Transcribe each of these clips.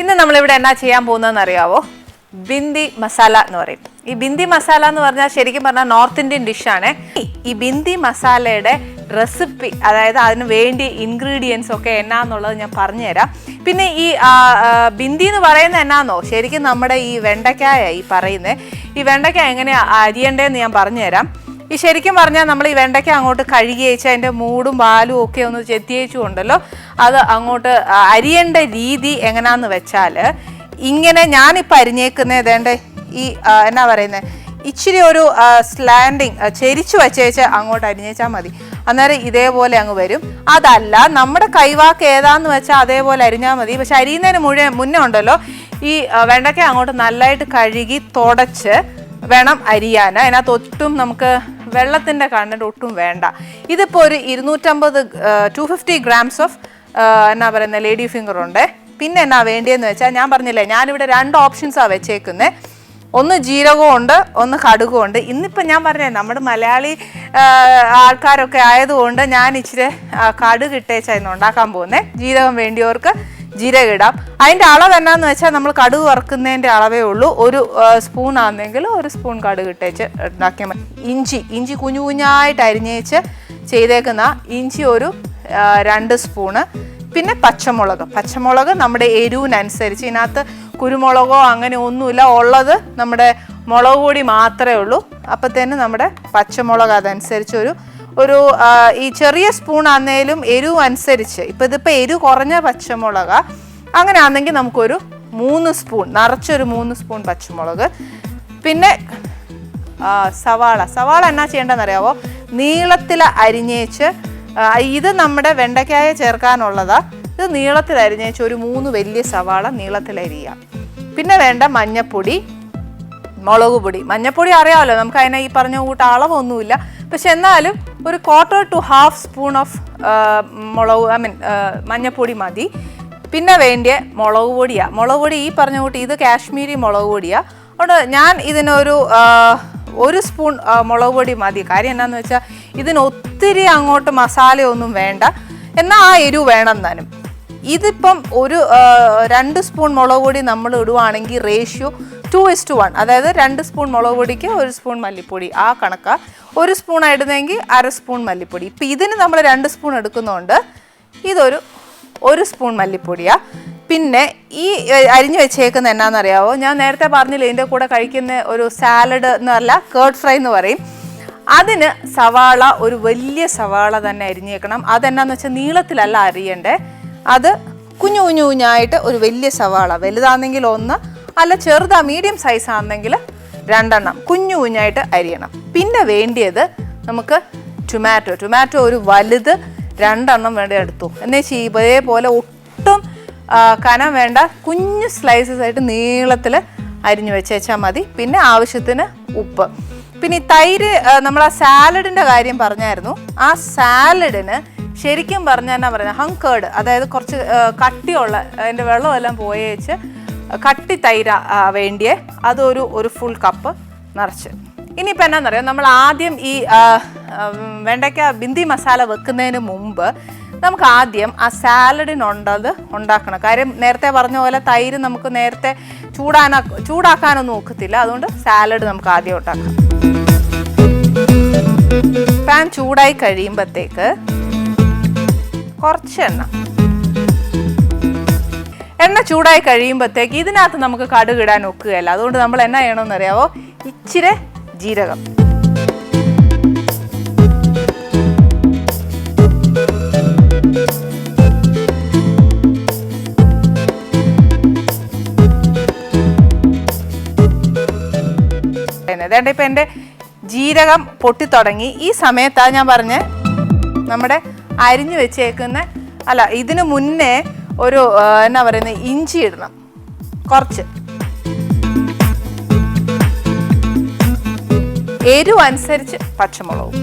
ഇന്ന് നമ്മളിവിടെ എന്നാ ചെയ്യാൻ പോകുന്നതെന്ന് അറിയാവോ ബിന്ദി മസാല എന്ന് പറയും. ഈ ബിന്ദി മസാല എന്ന് പറഞ്ഞാൽ ശരിക്കും പറഞ്ഞാൽ നോർത്ത് ഇന്ത്യൻ ഡിഷാണ് ഈ ബിന്ദി മസാലയുടെ റെസിപ്പി അതായത് അതിന് വേണ്ടി ഇൻഗ്രീഡിയൻസ് ഒക്കെ എന്നാന്നുള്ളത് ഞാൻ പറഞ്ഞുതരാം. പിന്നെ ഈ ബിന്ദി എന്ന് പറയുന്നത് എന്നാന്നോ? ശരിക്കും നമ്മുടെ ഈ വെണ്ടയ്ക്കായ ഈ പറയുന്നത്. ഈ വെണ്ടയ്ക്ക എങ്ങനെയാ അരിയണ്ടേന്ന് ഞാൻ പറഞ്ഞുതരാം. ഈ ശരിക്കും പറഞ്ഞാൽ നമ്മൾ ഈ വെണ്ടയ്ക്ക അങ്ങോട്ട് കഴുകി അയച്ച് അതിന്റെ മൂടും പാലും ഒക്കെ ഒന്ന് ചെത്തിയേച്ചും ഉണ്ടല്ലോ അത് അങ്ങോട്ട് അരിയേണ്ട രീതി എങ്ങനെയാന്ന് വെച്ചാൽ ഇങ്ങനെ ഞാനിപ്പോൾ അരിഞ്ഞേക്കുന്നത് ഏതാണ്ട് ഈ എന്നാ പറയുന്നത് ഇച്ചിരി ഒരു സ്ലാൻഡിങ് ചെരിച്ചു വച്ചേച്ച് അങ്ങോട്ട് അരിഞ്ഞേച്ചാൽ മതി. അന്നേരം ഇതേപോലെ അങ്ങ് വരും. അതല്ല നമ്മുടെ കൈവാക്ക് ഏതാന്ന് വെച്ചാൽ അതേപോലെ അരിഞ്ഞാൽ മതി. പക്ഷെ അരിയുന്നതിന് മുഴുവൻ മുന്നേ ഉണ്ടല്ലോ ഈ വെണ്ടയ്ക്ക അങ്ങോട്ട് നല്ലതായിട്ട് കഴുകി തുടച്ച് വേണം അരിയാൻ. അതിനകത്ത് ഒട്ടും നമുക്ക് വെള്ളത്തിന്റെ കണ്ടന്റ് ഒട്ടും വേണ്ട. ഇതിപ്പോൾ ഒരു ഇരുന്നൂറ്റമ്പത് ടു ഫിഫ്റ്റി ഗ്രാംസ് ഓഫ് എന്നാ പറയുന്നത് ലേഡി ഫിംഗർ ഉണ്ട്. പിന്നെ എന്നാ വേണ്ടിയെന്ന് വെച്ചാൽ ഞാൻ പറഞ്ഞില്ലേ ഞാനിവിടെ രണ്ട് ഓപ്ഷൻസാണ് വെച്ചേക്കുന്നത് ഒന്ന് ജീരകവും ഉണ്ട് ഒന്ന് കടുകും ഉണ്ട്. ഇന്നിപ്പം ഞാൻ പറഞ്ഞേ നമ്മുടെ മലയാളി ആൾക്കാരൊക്കെ ആയതുകൊണ്ട് ഞാൻ ഇച്ചിരി കടുക് ഇട്ടേച്ചായിരുന്നു ഉണ്ടാക്കാൻ പോകുന്നത് ജീരകം വേണ്ടിയവർക്ക് ജീരകം ഇടാം അതിന്റെ അളവ് എന്നാന്ന് വെച്ചാൽ നമ്മൾ കടുക് വറുക്കുന്നതിന്റെ അളവേ ഉള്ളൂ. ഒരു സ്പൂൺ ആണെങ്കിൽ ഒരു സ്പൂൺ കടുക് ഇട്ടേച്ച് ഉണ്ടാക്കിയാൽ മതി. ഇഞ്ചി ഇഞ്ചി കുഞ്ഞു കുഞ്ഞായിട്ട് അരിഞ്ഞേച്ച് ചെയ്തേക്കുന്ന ഇഞ്ചി ഒരു രണ്ട് സ്പൂണ് പിന്നെ പച്ചമുളക്. പച്ചമുളക് നമ്മുടെ എരിവിനനുസരിച്ച് ഇതിനകത്ത് കുരുമുളകോ അങ്ങനെ ഒന്നുമില്ല. ഉള്ളത് നമ്മുടെ മുളക് പൊടി മാത്രമേ ഉള്ളൂ. അപ്പോൾ തന്നെ നമ്മുടെ പച്ചമുളക് അതനുസരിച്ച് ഒരു ഒരു ഈ ചെറിയ സ്പൂൺ ആന്നേലും എരിവ് അനുസരിച്ച് ഇപ്പം ഇതിപ്പോൾ എരിവ് കുറഞ്ഞ പച്ചമുളക് അങ്ങനെ ആണെങ്കിൽ നമുക്കൊരു മൂന്ന് സ്പൂൺ നിറച്ചൊരു മൂന്ന് സ്പൂൺ പച്ചമുളക്. പിന്നെ സവാള. സവാള എന്നാ ചെയ്യേണ്ടതെന്ന് അറിയാവോ നീളത്തിൽ അരിഞ്ഞേച്ച് ഇത് നമ്മുടെ വെണ്ടയ്ക്കായ ചേർക്കാനുള്ളതാ. ഇത് നീളത്തിൽ അരിഞ്ഞേച്ച് ഒരു മൂന്ന് വലിയ സവാള നീളത്തിൽ അരിയുക പിന്നെ വേണ്ട മഞ്ഞപ്പൊടി മുളക് പൊടി. മഞ്ഞപ്പൊടി അറിയാമല്ലോ നമുക്ക് അതിനെ ഈ പറഞ്ഞ കൂട്ട അളവൊന്നുമില്ല. പക്ഷെ എന്നാലും ഒരു quarter to half spoon of മുളക് ഐ മീൻ മഞ്ഞപ്പൊടി മതി. പിന്നെ വേണ്ടിയ മുളക് പൊടിയാണ് മുളക് പൊടി ഈ പറഞ്ഞ കൂട്ടി ഇത് കാശ്മീരി മുളക് പൊടിയാണ് അതുകൊണ്ട് ഞാൻ ഇതിനൊരു ഒരു സ്പൂൺ മുളക് പൊടി മതി. കാര്യം എന്നാന്ന് വെച്ചാൽ ഇതിന് ഒത്തിരി അങ്ങോട്ട് മസാലയൊന്നും വേണ്ട. എന്നാൽ ആ എരിവ് വേണം താനും ഇതിപ്പം ഒരു രണ്ട് സ്പൂൺ മുളക് പൊടി നമ്മൾ ഇടുവാണെങ്കിൽ ratio to is to one അതായത് രണ്ട് സ്പൂൺ മുളക് പൊടിക്ക് ഒരു സ്പൂൺ മല്ലിപ്പൊടി. ആ കണക്കാ. ഒരു സ്പൂൺ ഇടുന്നെങ്കിൽ അര സ്പൂൺ മല്ലിപ്പൊടി. ഇപ്പം ഇതിന് നമ്മൾ രണ്ട് സ്പൂൺ എടുക്കുന്നതുകൊണ്ട് ഇതൊരു ഒരു സ്പൂൺ മല്ലിപ്പൊടിയാണ് പിന്നെ ഈ അരിഞ്ഞു വെച്ചേക്കുന്ന എന്നാണെന്നറിയാവോ ഞാൻ നേരത്തെ പറഞ്ഞില്ലേ ഇതിന്റെ കൂടെ കഴിക്കുന്ന ഒരു സാലഡ് എന്ന് എന്നല്ല കേർഡ് ഫ്രൈ എന്ന് പറയും. അതിന് സവാള ഒരു വലിയ സവാള തന്നെ അരിഞ്ഞേക്കണം. അതെന്നാന്ന് വെച്ചാൽ നീളത്തിലല്ല അരിയണ്ടേ. അത് കുഞ്ഞു കുഞ്ഞു കുഞ്ഞായിട്ട് ഒരു വലിയ സവാള. വലുതാണെങ്കിൽ ഒന്ന് അല്ല ചെറുതാ മീഡിയം സൈസ് ആണെങ്കിൽ രണ്ടെണ്ണം കുഞ്ഞു കുഞ്ഞായിട്ട് അരിയണം. പിന്നെ വേണ്ടിയത് നമുക്ക് ടൊമാറ്റോ ടൊമാറ്റോ ഒരു വലുത് രണ്ടെണ്ണം വേണ്ട എടുത്തു. എന്നുവെച്ചാൽ ഇതേപോലെ ഒട്ടും കനം വേണ്ട കുഞ്ഞു സ്ലൈസസ് ആയിട്ട് നീളത്തിൽ അരിഞ്ഞു വെച്ചേച്ചാൽ മതി. പിന്നെ ആവശ്യത്തിന് ഉപ്പ്. പിന്നെ ഈ തൈര് നമ്മൾ ആ സാലഡിന്റെ കാര്യം പറഞ്ഞായിരുന്നു. ആ സാലഡിന് ശരിക്കും പറഞ്ഞാൽ എന്നാ പറയുന്നത് ഹങ്കേർഡ് അതായത് കുറച്ച് കട്ടിയുള്ള അതിന്റെ വെള്ളമെല്ലാം പോയേച്ച് കട്ടി തൈര വേണ്ടിയേ അതൊരു ഒരു ഫുൾ കപ്പ് നിറച്ച്. ഇനിയിപ്പോൾ എന്നാന്നറിയാം? നമ്മൾ ആദ്യം ഈ വെണ്ടയ്ക്ക ബിന്ദി മസാല വെക്കുന്നതിന് മുമ്പ് നമുക്ക് ആദ്യം ആ സാലഡിനുണ്ടത് ഉണ്ടാക്കണം. കാര്യം നേരത്തെ പറഞ്ഞ പോലെ തൈര് നമുക്ക് നേരത്തെ ചൂടാനാ ചൂടാക്കാനൊന്നും ഒക്കത്തില്ല. അതുകൊണ്ട് സാലഡ് നമുക്ക് ആദ്യം ഉണ്ടാക്കാം. പാൻ ചൂടായി കഴിയുമ്പോഴത്തേക്ക് കുറച്ച് എണ്ണ. എണ്ണ ചൂടായി കഴിയുമ്പോഴത്തേക്ക് ഇതിനകത്ത് നമുക്ക് കടുക് ഇടാൻ ഒക്കുകയല്ല. അതുകൊണ്ട് നമ്മൾ എന്നാ ചെയ്യണമെന്ന് അറിയാവോ? ഇച്ചിരി ജീരകം. അതേണ്ട ഇപ്പം എന്റെ ജീരകം പൊട്ടിത്തുടങ്ങി. ഈ സമയത്താണ് ഞാൻ പറഞ്ഞ നമ്മുടെ അരിഞ്ഞു വെച്ചേക്കുന്ന അല്ല ഇതിനു മുന്നേ ഒരു എന്നാ പറയുന്നത് ഇഞ്ചി ഇടണം. കുറച്ച്. എരിവ് അനുസരിച്ച് പച്ചമുളകും.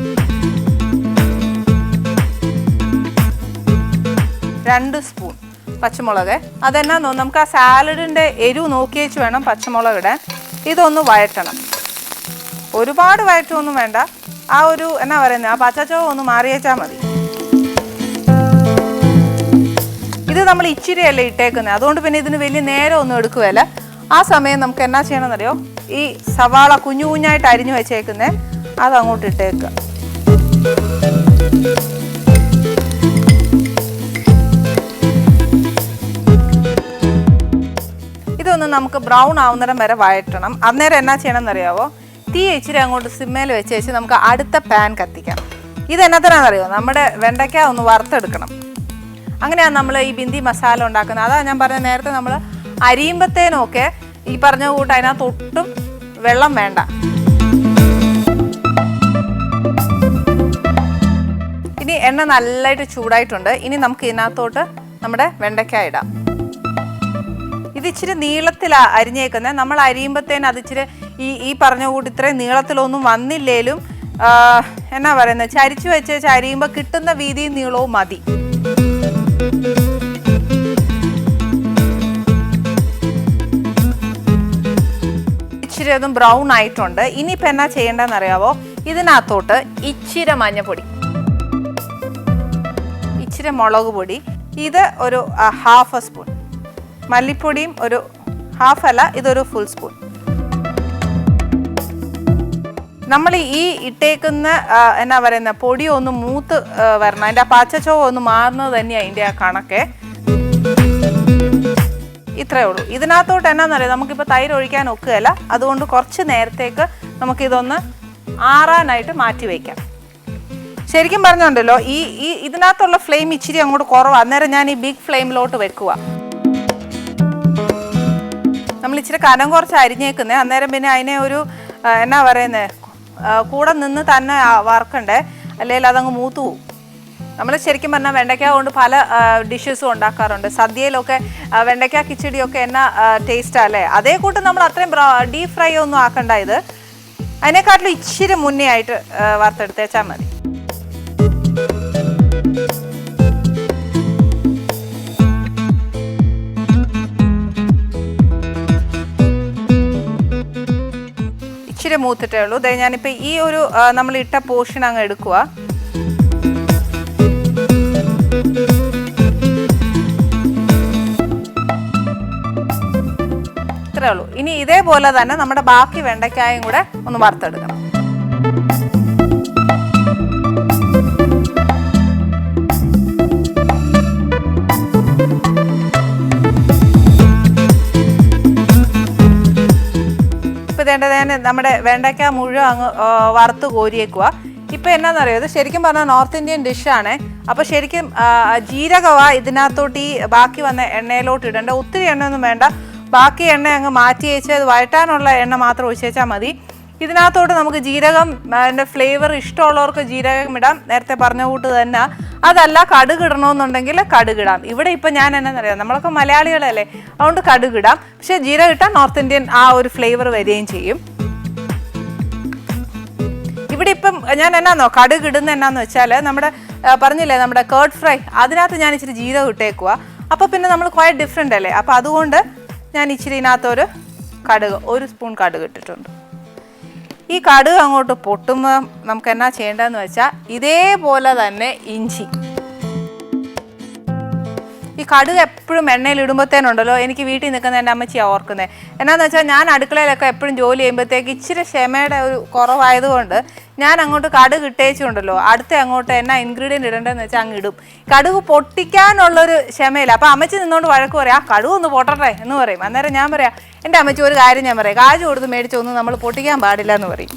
രണ്ട് സ്പൂൺ പച്ചമുളക്. അതെന്നാന്നോ നമുക്ക് ആ സാലഡിന്റെ എരിവ് നോക്കി വെച്ച് വേണം പച്ചമുളക് ഇടാൻ. ഇതൊന്ന് വഴറ്റണം. ഒരുപാട് വഴറ്റമൊന്നും വേണ്ട. ആ ഒരു എന്നാ പറയുന്നത് ആ പച്ചച്ചോ ഒന്ന് മാറിയേച്ചാൽ മതി. ഇത് നമ്മൾ ഇച്ചിരി ഇച്ചിരിയല്ലേ ഇട്ടേക്കുന്നത്. അതുകൊണ്ട് പിന്നെ ഇതിന് വലിയ നേരം ഒന്നും എടുക്കുകയല്ല. ആ സമയം നമുക്ക് എന്നാ ചെയ്യണമെന്നറിയോ? ഈ സവാള കുഞ്ഞു കുഞ്ഞായിട്ട് അരിഞ്ഞു വെച്ചേക്കുന്നേ അത് അങ്ങോട്ട് ഇട്ടേക്കുക. ഇതൊന്ന് നമുക്ക് ബ്രൗൺ ആവുന്നിടം വരെ വഴറ്റണം. അന്നേരം എന്നാ ചെയ്യണം എന്നറിയാവോ തീ ഇച്ചിരി അങ്ങോട്ട് സിമ്മയിൽ വെച്ച് വെച്ച് നമുക്ക് അടുത്ത പാൻ കത്തിക്കാം. ഇത് എന്നത്തിനാണെന്നറിയോ നമ്മുടെ വെണ്ടയ്ക്ക ഒന്ന് വറുത്തെടുക്കണം. അങ്ങനെയാണ് നമ്മൾ ഈ ബിന്ദി മസാല ഉണ്ടാക്കുന്നത്. അതാ ഞാൻ പറഞ്ഞ നേരത്തെ നമ്മൾ അരിയുമ്പത്തേനൊക്കെ ഈ പറഞ്ഞ കൂട്ട് അതിനകത്ത് ഒട്ടും വെള്ളം വേണ്ട. ഇനി എണ്ണ നല്ലതായിട്ട് ചൂടായിട്ടുണ്ട്. ഇനി നമുക്ക് ഇതിനകത്തോട്ട് നമ്മുടെ വെണ്ടയ്ക്ക ഇടാം. ഇത് ഇച്ചിരി നീളത്തിലാണ് അരിഞ്ഞേക്കുന്നത് നമ്മൾ അരിയുമ്പത്തേന് അത് ഇച്ചിരി ഈ ഈ പറഞ്ഞ കൂട്ട് ഇത്രയും നീളത്തിലൊന്നും വന്നില്ലേലും എന്നാ പറയുന്നത് ചരിച്ചു വെച്ച് അരിയുമ്പോൾ കിട്ടുന്ന വീതിയും നീളവും മതി. അതും ബ്രൗൺ ആയിട്ടുണ്ട്. ഇനിയിപ്പോൾ എന്നാ ചെയ്യേണ്ടതെന്ന് അറിയാവോ ഇതിനകത്തോട്ട് ഇച്ചിരി മഞ്ഞപ്പൊടി. ഇച്ചിരി മുളക് പൊടി. ഇത് ഒരു ഹാഫ് സ്പൂൺ മല്ലിപ്പൊടിയും ഒരു ഹാഫ് അല്ല ഇതൊരു ഫുൾ സ്പൂൺ നമ്മൾ ഈ ഇട്ടേക്കുന്ന എന്നാ പറയുന്ന പൊടി ഒന്ന് മൂത്ത് വരണം. അതിന്റെ ആ പച്ചച്ചോ ഒന്ന് മാറുന്നത് തന്നെയാണ് അതിന്റെ ആ കണക്കെ. ഇത്രയേ ഉള്ളൂ. ഇതിനകത്തോട്ട് എന്നാന്നറിയാം നമുക്കിപ്പോൾ തൈര് ഒഴിക്കാൻ ഒക്കുകയല്ല. അതുകൊണ്ട് കുറച്ച് നേരത്തേക്ക് നമുക്കിതൊന്ന് ആറാനായിട്ട് മാറ്റി വയ്ക്കാം ശരിക്കും പറഞ്ഞുണ്ടല്ലോ ഈ ഈ ഇതിനകത്തുള്ള ഫ്ലെയിം ഇച്ചിരി അങ്ങോട്ട് കുറവാണ് അന്നേരം ഞാൻ ഈ ബിഗ് ഫ്ലെയിമിലോട്ട് വെക്കുക നമ്മൾ ഇച്ചിരി കനം കുറച്ച് അരിഞ്ഞേക്കുന്നത് അന്നേരം പിന്നെ അതിനെ ഒരു എന്നാ പറയുന്നത് കൂടെ നിന്ന് തന്നെ വറക്കണ്ടേ? അല്ലെങ്കിൽ അതങ്ങ് മൂത്തു പോകും നമ്മൾ ശരിക്കും പറഞ്ഞാൽ വെണ്ടയ്ക്ക കൊണ്ട് പല ഡിഷസും ഉണ്ടാക്കാറുണ്ട്. സദ്യയിലൊക്കെ വെണ്ടയ്ക്ക കിച്ചടിയൊക്കെ എന്നാ ടേസ്റ്റാ അല്ലേ? അതേ കൂട്ട് നമ്മൾ അത്രയും ഡീപ് ഫ്രൈ ഒന്നും ആക്കണ്ട ഇത്. അതിനെക്കാട്ടിലും ഇച്ചിരി മുന്നേ ആയിട്ട് വറുത്തെടുത്തേച്ചാൽ മതി. ഇച്ചിരി മൂത്തിട്ടേ ഉള്ളൂ. ദേ ഞാനിപ്പോൾ ഈ ഒരു നമ്മൾ ഇട്ട പോർഷൻ അങ്ങ് എടുക്കുക ഇത്രേ ഉള്ളൂ. ഇനി ഇതേപോലെ തന്നെ നമ്മുടെ ബാക്കി വെണ്ടയ്ക്കായും കൂടെ ഒന്ന് വറുത്തെടുക്കണം. നമ്മുടെ വെണ്ടയ്ക്ക മുഴുവൻ അങ്ങ് വറുത്ത് കോരിയേക്കുക ഇപ്പൊ എന്നാന്നറിയോ ഇത് ശരിക്കും പറഞ്ഞാൽ നോർത്ത് ഇന്ത്യൻ ഡിഷാണ്. അപ്പൊ ശരിക്കും ജീരകവാ ഇതിനകത്തോട്ട് ഈ ബാക്കി വന്ന എണ്ണയിലോട്ട് ഇടേണ്ട. ഒത്തിരി എണ്ണയൊന്നും വേണ്ട. ബാക്കി എണ്ണ അങ്ങ് മാറ്റി വെച്ച് അത് വഴറ്റാനുള്ള എണ്ണ മാത്രം ഒഴിച്ചേച്ചാൽ മതി. ഇതിനകത്തോട്ട് നമുക്ക് ജീരകം അതിന്റെ ഫ്ലേവർ ഇഷ്ടമുള്ളവർക്ക് ജീരകം ഇടാം. നേരത്തെ പറഞ്ഞ കൂട്ട് തന്നെ. അതല്ല കടുക് ഇടണമെന്നുണ്ടെങ്കിൽ കടുക് ഇടാം. ഇവിടെ ഇപ്പം ഞാൻ എന്നറിയാം നമ്മളൊക്കെ മലയാളികളല്ലേ. അതുകൊണ്ട് കടുകിടാം പക്ഷേ ജീരകം ഇട്ടാൽ നോർത്ത് ഇന്ത്യൻ ആ ഒരു ഫ്ലേവർ വരികയും ചെയ്യും. ഇവിടെ ഇപ്പം ഞാൻ എന്നാന്നോ? കടുക് ഇടുന്ന എന്നാന്ന് വെച്ചാൽ നമ്മുടെ പറഞ്ഞില്ലേ നമ്മുടെ കേർഡ് ഫ്രൈ അതിനകത്ത് ഞാൻ ഇച്ചിരി ജീരകം ഇട്ടേക്കുക അപ്പോൾ പിന്നെ നമ്മൾ ക്വയറ്റ് ഡിഫറെന്റ് അല്ലേ? അപ്പോൾ അതുകൊണ്ട് ഞാൻ ഇച്ചിരി ഇതിനകത്തൊരു കടുക് ഒരു സ്പൂൺ കടുക് ഇട്ടിട്ടുണ്ട്. ഈ കടുക് അങ്ങോട്ട് പൊട്ടുമ്പോൾ നമുക്ക് എന്നാ ചെയ്യേണ്ടതെന്ന് വെച്ചാൽ ഇതേപോലെ തന്നെ ഇഞ്ചി. ഈ കടുക് എപ്പോഴും എണ്ണയിൽ ഇടുമ്പോഴത്തേനുണ്ടല്ലോ എനിക്ക് വീട്ടിൽ നിൽക്കുന്ന എന്റെ അമ്മച്ചിയാണ് ഓർക്കുന്നത് എന്നാന്ന് വെച്ചാൽ ഞാൻ അടുക്കളയിലൊക്കെ എപ്പോഴും ജോലി ചെയ്യുമ്പോഴത്തേക്ക് ഇച്ചിരി ക്ഷമയുടെ ഒരു കുറവായതുകൊണ്ട് ഞാൻ അങ്ങോട്ട് കടുക് ഇട്ടേച്ചുണ്ടല്ലോ. അടുത്ത അങ്ങോട്ട് എന്നാ ഇൻഗ്രീഡിയന്റ് ഇടേണ്ടതെന്ന് വെച്ചാൽ അങ്ങ് ഇടും. കടുക് പൊട്ടിക്കാനുള്ളൊരു ക്ഷമയില്ല. അപ്പോൾ അമ്മച്ചി നിന്നോണ്ട് വഴക്ക് പറയാം ആ കടുക് ഒന്ന് പൊട്ടട്ടെ എന്ന് പറയും. അന്നേരം ഞാൻ പറയാം എന്റെ അമ്മച്ചി ഒരു കാര്യം ഞാൻ പറയാം കാജ് കൊടുത്ത് മേടിച്ചൊന്നും നമ്മൾ പൊട്ടിക്കാൻ പാടില്ല എന്ന് പറയും.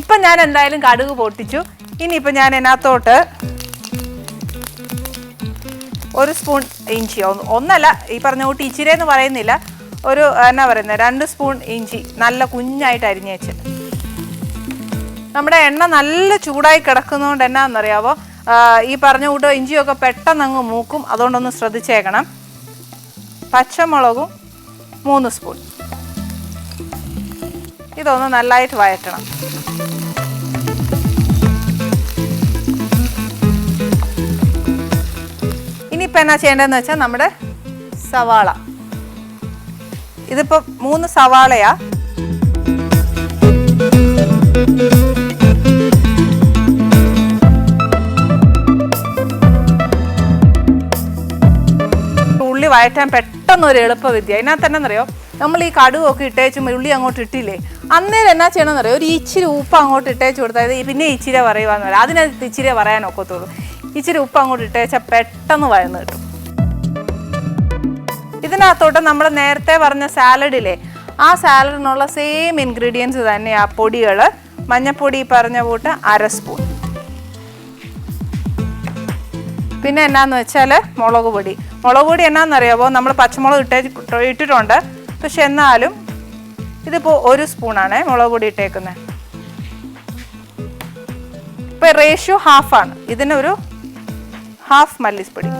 ഇപ്പം ഞാൻ എന്തായാലും കടുക് പൊട്ടിച്ചു. ഇനിയിപ്പം ഞാൻ ഇതിനകത്തോട്ട് ഒരു സ്പൂൺ ഇഞ്ചി. ഒന്ന് ഒന്നല്ല ഈ പറഞ്ഞ കൂട്ടി ഇച്ചിരി എന്ന് പറയുന്നില്ല. ഒരു എന്നാ പറയുന്നത് രണ്ട് സ്പൂൺ ഇഞ്ചി നല്ല കുഞ്ഞായിട്ട് അരിഞ്ഞേച്ച് നമ്മുടെ എണ്ണ നല്ല ചൂടായി കിടക്കുന്നതുകൊണ്ട് എന്നാണെന്നറിയാവോ ആ, ഈ പറഞ്ഞ കൂട്ട് ഇഞ്ചിയൊക്കെ പെട്ടെന്ന് അങ്ങ് മൂക്കും. അതുകൊണ്ടൊന്ന് ശ്രദ്ധിച്ചേക്കണം. പച്ചമുളകും മൂന്ന് സ്പൂൺ. ഇതൊന്ന് നല്ലതായിട്ട് വഴറ്റണം. ഇനിയിപ്പോൾ എന്നാ ചെയ്യേണ്ടതെന്ന് വെച്ചാൽ നമ്മുടെ സവാള. ഇതിപ്പോൾ മൂന്ന് സവാളയാ. വഴറ്റാൻ പെട്ടെന്ന് ഒരു എളുപ്പവിദ്യ അതിനകത്ത് തന്നെ എന്നറിയോ നമ്മൾ ഈ കടുവൊക്കെ ഇട്ടേച്ചും ഉള്ളി അങ്ങോട്ട് ഇട്ടില്ലേ? അന്നേരം എന്നാ ചെയ്യണമെന്ന് ഒരു ഇച്ചിരി ഉപ്പ് അങ്ങോട്ട് ഇട്ടേച്ച് കൊടുത്താൽ പിന്നെ ഇച്ചിരി പറയുവാന്ന് പറയാം അതിനകത്ത് ഇച്ചിരി പറയാൻ ഒക്കത്തുള്ളൂ ഇച്ചിരി ഉപ്പ് അങ്ങോട്ട് ഇട്ടേച്ചാൽ പെട്ടെന്ന് വഴന്ന് കിട്ടും. ഇതിനകത്തോട്ട് നമ്മൾ നേരത്തെ പറഞ്ഞ സാലഡിലെ ആ സാലഡിനുള്ള സെയിം ഇൻഗ്രീഡിയൻസ് തന്നെ ആ പൊടികൾ മഞ്ഞപ്പൊടി പറഞ്ഞ കൂട്ട് അര സ്പൂൺ പിന്നെ എന്നാന്ന് വെച്ചാൽ മുളക് പൊടി. മുളക് പൊടി എന്നാന്നറിയാമോ നമ്മൾ പച്ചമുളക് ഇട്ടേ ഇട്ടിട്ടുണ്ട്. പക്ഷെ എന്നാലും ഇതിപ്പോൾ ഒരു സ്പൂണാണ് മുളക് പൊടി ഇട്ടേക്കുന്നത് ഇപ്പം റേഷ്യോ ഹാഫാണ് ഇതിനൊരു ഹാഫ് മല്ലിപ്പൊടി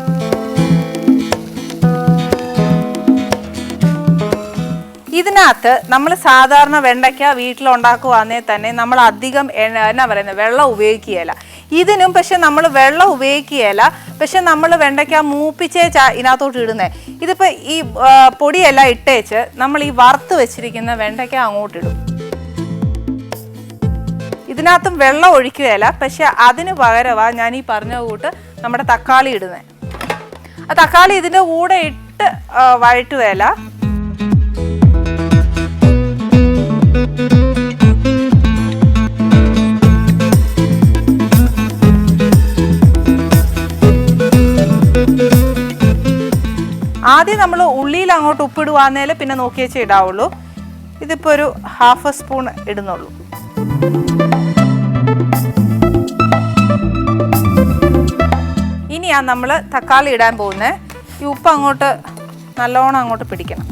ഇതിനകത്ത് നമ്മൾ സാധാരണ വെണ്ടയ്ക്ക വീട്ടിലുണ്ടാക്കുവാന്നേ തന്നെ നമ്മൾ അധികം എന്നാ പറയുന്നത് വെള്ളം ഉപയോഗിക്കുകയില്ല. ഇതിനും പക്ഷെ നമ്മൾ വെള്ളം ഉപയോഗിക്കുകയില്ല. പക്ഷെ നമ്മൾ വെണ്ടയ്ക്ക മൂപ്പിച്ചേ ചാ ഇതിനകത്തോട്ട് ഇടുന്നത് ഇതിപ്പോൾ ഈ പൊടിയെല്ലാം ഇട്ടേച്ച് നമ്മൾ ഈ വറുത്ത് വെച്ചിരിക്കുന്ന വെണ്ടയ്ക്ക അങ്ങോട്ടിടും ഇതിനകത്തും വെള്ളം ഒഴിക്കുകയില്ല. പക്ഷെ അതിന് പകരവാ ഞാൻ ഈ പറഞ്ഞ കൂട്ട് നമ്മുടെ തക്കാളി ഇടുന്നത് ആ തക്കാളി ഇതിന്റെ കൂടെ ഇട്ട് വേല ആദ്യം നമ്മൾ ഉള്ളിയിൽ അങ്ങോട്ട് ഉപ്പിടുവാന്നേൽ പിന്നെ നോക്കിയേച്ചേ ഇടാവുള്ളൂ. ഇതിപ്പോൾ ഒരു ഹാഫ് സ്പൂൺ ഇടുന്നുള്ളൂ. ഇനിയാ നമ്മൾ തക്കാളി ഇടാൻ പോകുന്നത് ഈ ഉപ്പ് അങ്ങോട്ട് നല്ലോണം അങ്ങോട്ട് പിടിക്കണം.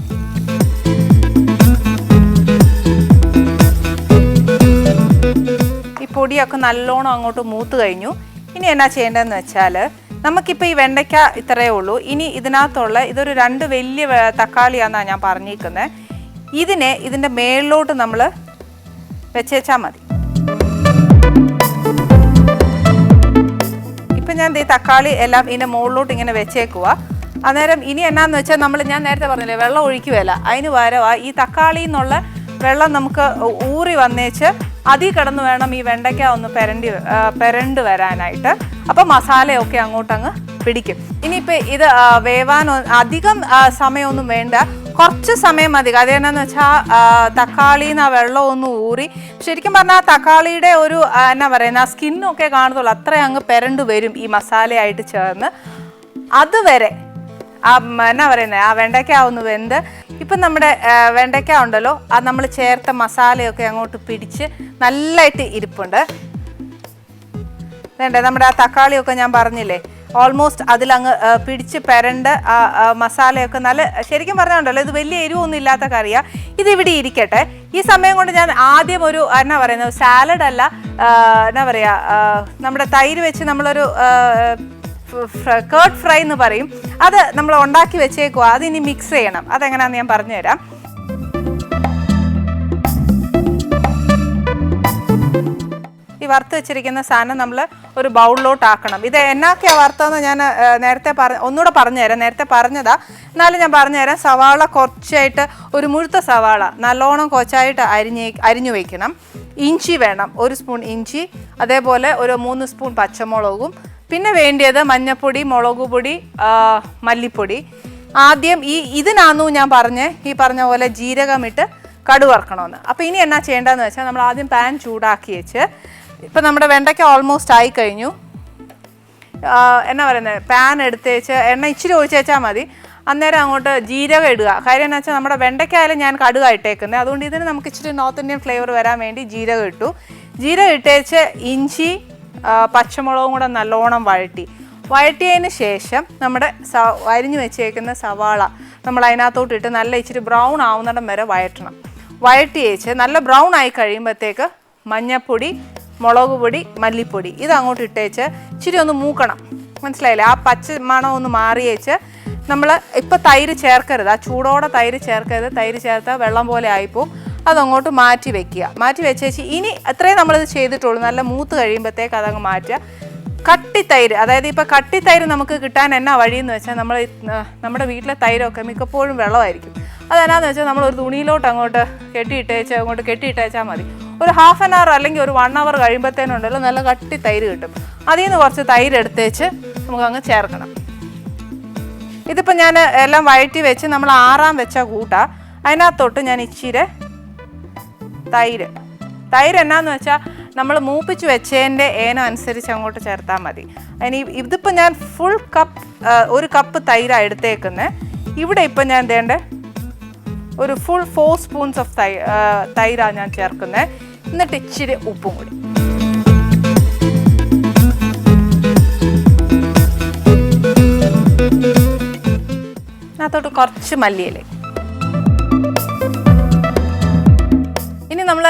ഈ പൊടിയൊക്കെ നല്ലോണം അങ്ങോട്ട് മൂത്ത് കഴിഞ്ഞു. ഇനി എന്നാ ചെയ്യേണ്ടതെന്ന് വെച്ചാൽ നമുക്കിപ്പോൾ ഈ വെണ്ടയ്ക്ക ഇത്രയേ ഉള്ളൂ. ഇനി ഇതിനകത്തുള്ള ഇതൊരു രണ്ട് വലിയ തക്കാളിയാണെന്നാണ് ഞാൻ പറഞ്ഞിരിക്കുന്നത് ഇതിനെ ഇതിന്റെ മേളിലോട്ട് നമ്മൾ വെച്ചേച്ചാൽ മതി. ഇപ്പം ഞാൻ ഈ തക്കാളി എല്ലാം ഇതിന്റെ മുകളിലോട്ട് ഇങ്ങനെ വെച്ചേക്കുക അന്നേരം ഇനി എന്നാന്ന് വെച്ചാൽ നമ്മൾ ഞാൻ നേരത്തെ പറഞ്ഞില്ലേ വെള്ളം ഒഴിക്കുകയല്ല അതിന് പകരമാണ് ഈ തക്കാളിയിൽ നിന്നുള്ള വെള്ളം നമുക്ക് ഊറി വന്നേച്ച് അതിൽ കിടന്ന് വേണം ഈ വെണ്ടയ്ക്ക ഒന്ന് പെരണ്ടി പെരണ്ട് വരാനായിട്ട്. അപ്പം മസാലയൊക്കെ അങ്ങോട്ടങ്ങ് പിടിക്കും. ഇനിയിപ്പോൾ ഇത് വേവാൻ അധികം സമയമൊന്നും വേണ്ട. കുറച്ച് സമയം മതി. അതെന്നാന്ന് വെച്ചാൽ തക്കാളി നിന്ന് ആ വെള്ളം ഒന്ന് ഊറി ശരിക്കും പറഞ്ഞാൽ തക്കാളിയുടെ ഒരു എന്നാ പറയുന്ന ആ സ്കിന്നൊക്കെ കാണത്തുള്ളൂ അത്ര അങ്ങ് പെരണ്ട് വരും ഈ മസാലയായിട്ട് ചേർന്ന്. അതുവരെ ആ എന്നാ പറയുന്നത് ആ വെണ്ടയ്ക്ക ഒന്ന് വെന്ത് ഇപ്പം നമ്മുടെ വെണ്ടയ്ക്ക ഉണ്ടല്ലോ അത് നമ്മൾ ചേർത്ത മസാലയൊക്കെ അങ്ങോട്ട് പിടിച്ച് നല്ലതായിട്ട് ഇരിപ്പുണ്ട്. വേണ്ടേ നമ്മുടെ ആ തക്കാളിയൊക്കെ ഞാൻ പറഞ്ഞില്ലേ ഓൾമോസ്റ്റ് അതിലങ്ങ് പിടിച്ച് പെരണ്ട് ആ മസാലയൊക്കെ നല്ല ശരിക്കും പറഞ്ഞുണ്ടല്ലോ ഇത് വലിയ എരിവൊന്നും ഇല്ലാത്ത കറിയാണ് ഇത് ഇവിടെ ഇരിക്കട്ടെ. ഈ സമയം കൊണ്ട് ഞാൻ ആദ്യം ഒരു എന്നാ പറയുന്നത് സാലഡ് അല്ല എന്നാ പറയുക നമ്മുടെ തൈര് വെച്ച് നമ്മളൊരു കേർഡ് ഫ്രൈ എന്ന് പറയും. അത് നമ്മൾ ഉണ്ടാക്കി വെച്ചേക്കുക അതിനി മിക്സ് ചെയ്യണം. അതെങ്ങനെയാണെന്ന് ഞാൻ പറഞ്ഞുതരാം. വറുത്ത് വെച്ചിരിക്കുന്ന സാധനം നമ്മൾ ഒരു ബൗളിലോട്ട് ആക്കണം ഇത് എന്നൊക്കെയാണ് വറുത്തതെന്ന് ഞാൻ നേരത്തെ പറ ഒന്നുകൂടെ പറഞ്ഞുതരാം. നേരത്തെ പറഞ്ഞതാ. എന്നാലും ഞാൻ പറഞ്ഞുതരാം. സവാള കുറച്ചായിട്ട് ഒരു മുഴുത്ത സവാള നല്ലോണം കൊച്ചായിട്ട് അരിഞ്ഞ് അരിഞ്ഞു വയ്ക്കണം ഇഞ്ചി വേണം. ഒരു സ്പൂൺ ഇഞ്ചി അതേപോലെ ഒരു മൂന്ന് സ്പൂൺ പച്ചമുളകും. പിന്നെ വേണ്ടിയത് മഞ്ഞൾപ്പൊടി മുളക് പൊടി മല്ലിപ്പൊടി. ആദ്യം ഈ ഇതിനാന്നു ഞാൻ പറഞ്ഞേ ഈ പറഞ്ഞ പോലെ ജീരകമിട്ട് കടുവറക്കണമെന്ന്. അപ്പോൾ ഇനി എന്നാ ചെയ്യേണ്ടതെന്ന് വെച്ചാൽ നമ്മൾ ആദ്യം പാൻ ചൂടാക്കി വെച്ച് ഇപ്പം നമ്മുടെ വെണ്ടയ്ക്ക ഓൾമോസ്റ്റ് ആയി കഴിഞ്ഞു. എന്നാ പറയുന്നത് പാൻ എടുത്തേച്ച് എണ്ണ ഇച്ചിരി ഒഴിച്ചേച്ചാൽ മതി. അന്നേരം അങ്ങോട്ട് ജീരകം ഇടുക. കാര്യം എന്ന് വെച്ചാൽ നമ്മുടെ വെണ്ടയ്ക്കായാലും ഞാൻ കടുക അതുകൊണ്ട് ഇതിന് നമുക്ക് ഇച്ചിരി നോർത്ത് ഇന്ത്യൻ ഫ്ലേവർ വരാൻ വേണ്ടി ജീരകം ഇട്ടു. ജീരകം ഇട്ടേച്ച് ഇഞ്ചി പച്ചമുളകും കൂടെ നല്ലോണം വഴറ്റി. വഴറ്റിയതിന് ശേഷം നമ്മുടെ സ അരിഞ്ഞു വെച്ചേക്കുന്ന സവാള നമ്മൾ അതിനകത്തോട്ട് ഇട്ട് നല്ല ഇച്ചിരി ബ്രൗൺ ആവുന്നിടം വരെ വഴറ്റണം. വഴട്ടിയേച്ച് നല്ല ബ്രൗൺ ആയി കഴിയുമ്പോഴത്തേക്ക് മഞ്ഞപ്പൊടി മുളക് പൊടി മല്ലിപ്പൊടി. ഇത് അങ്ങോട്ട് ഇട്ടേച്ച് ഇച്ചിരി ഒന്ന് മൂക്കണം. മനസ്സിലായില്ലേ? ആ പച്ച മണം ഒന്ന് മാറിയേച്ച് നമ്മൾ ഇപ്പം തൈര് ചേർക്കരുത്. ആ ചൂടോടെ തൈര് ചേർക്കരുത്. തൈര് ചേർത്താൽ വെള്ളം പോലെ ആയിപ്പോവും. അതങ്ങോട്ട് മാറ്റി വെക്കുക. മാറ്റി വെച്ചേച്ച് ഇനി അത്രയും നമ്മളിത് ചെയ്തിട്ടുള്ളൂ. നല്ല മൂത്ത് കഴിയുമ്പോഴത്തേക്ക് അതങ്ങ് മാറ്റുക. തൈര് അതായത് ഇപ്പോൾ തൈര് നമുക്ക് കിട്ടാൻ എന്നാ വഴിയെന്ന് വെച്ചാൽ നമ്മൾ നമ്മുടെ വീട്ടിലെ തൈരൊക്കെ മിക്കപ്പോഴും വെള്ളമായിരിക്കും. അതെന്നാന്ന് വെച്ചാൽ നമ്മൾ ഒരു തുണിയിലോട്ട് അങ്ങോട്ട് കെട്ടിയിട്ടേച്ച് അങ്ങോട്ട് കെട്ടിയിട്ടേച്ചാൽ മതി. ഒരു ഹാഫ് ആൻ അവർ അല്ലെങ്കിൽ ഒരു വൺ അവർ കഴിയുമ്പോഴത്തേനുണ്ടല്ലോ നല്ല കട്ടി തൈര് കിട്ടും. അതിൽ നിന്ന് കുറച്ച് തൈര് എടുത്തേച്ച് നമുക്ക് അങ്ങ് ചേർക്കണം. ഇതിപ്പോൾ ഞാൻ എല്ലാം വഴറ്റി വെച്ച് നമ്മൾ ആറാം വെച്ച കൂട്ട. അതിനകത്തോട്ട് ഞാൻ ഇച്ചിരി തൈര്. തൈര് എന്നാന്ന് വെച്ചാൽ നമ്മൾ മൂപ്പിച്ച് വെച്ചതിന്റെ ഏനം അനുസരിച്ച് അങ്ങോട്ട് ചേർത്താൽ മതി. അതിന് ഇതിപ്പോൾ ഞാൻ ഫുൾ കപ്പ് ഒരു കപ്പ് തൈരാണ് എടുത്തേക്കുന്നത് ഇവിടെ ഇപ്പം ഞാൻ തേണ്ട ഒരു ഫുൾ ഫോർ സ്പൂൺസ് ഓഫ് തൈ തൈരാണ് ഞാൻ ചേർക്കുന്നത് എന്നിട്ട് ഇച്ചിരി ഉപ്പും കൂടി. അതിനകത്തോട്ട് കുറച്ച് മല്ലിയില. ഇനി നമ്മൾ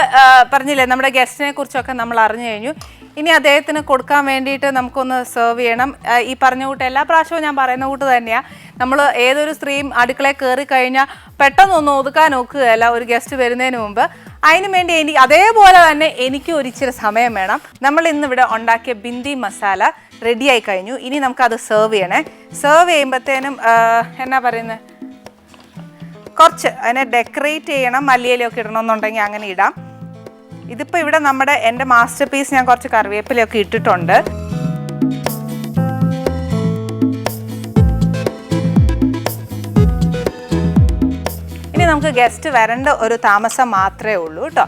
പറഞ്ഞില്ലേ നമ്മുടെ ഗസ്റ്റിനെ കുറിച്ചൊക്കെ നമ്മൾ അറിഞ്ഞു കഴിഞ്ഞു. ഇനി അദ്ദേഹത്തിന് കൊടുക്കാൻ വേണ്ടിയിട്ട് നമുക്കൊന്ന് സെർവ് ചെയ്യണം. ഈ പറഞ്ഞ കൂട്ട് എല്ലാ പ്രാവശ്യവും ഞാൻ പറയുന്ന കൂട്ട് തന്നെയാണ് നമ്മൾ ഏതൊരു സ്ത്രീയും അടുക്കളയിൽ കയറി കഴിഞ്ഞാൽ പെട്ടെന്നൊന്നും ഒതുക്കാൻ നോക്കുകയല്ല ഒരു ഗസ്റ്റ് വരുന്നതിന് മുമ്പ്. അതിന് വേണ്ടി എനിക്ക് അതേപോലെ തന്നെ എനിക്ക് ഒരിച്ചിരി സമയം വേണം. നമ്മൾ ഇന്നിവിടെ ഉണ്ടാക്കിയ ബിന്ദി മസാല റെഡിയായി കഴിഞ്ഞു. ഇനി നമുക്കത് സെർവ് ചെയ്യണേ. സെർവ് ചെയ്യുമ്പോഴത്തേനും എന്നാ പറയുന്നത് കുറച്ച് അതിനെ ഡെക്കറേറ്റ് ചെയ്യണം മല്ലിയിലൊക്കെ ഇടണമെന്നുണ്ടെങ്കിൽ അങ്ങനെ ഇടാം. ഇതിപ്പോൾ ഇവിടെ നമ്മുടെ എന്റെ മാസ്റ്റർ പീസ് ഞാൻ കുറച്ച് കറിവേപ്പിലൊക്കെ ഇട്ടിട്ടുണ്ട്. നമുക്ക് ഗസ്റ്റ് വരേണ്ട ഒരു താമസം മാത്രമേ ഉള്ളൂ കേട്ടോ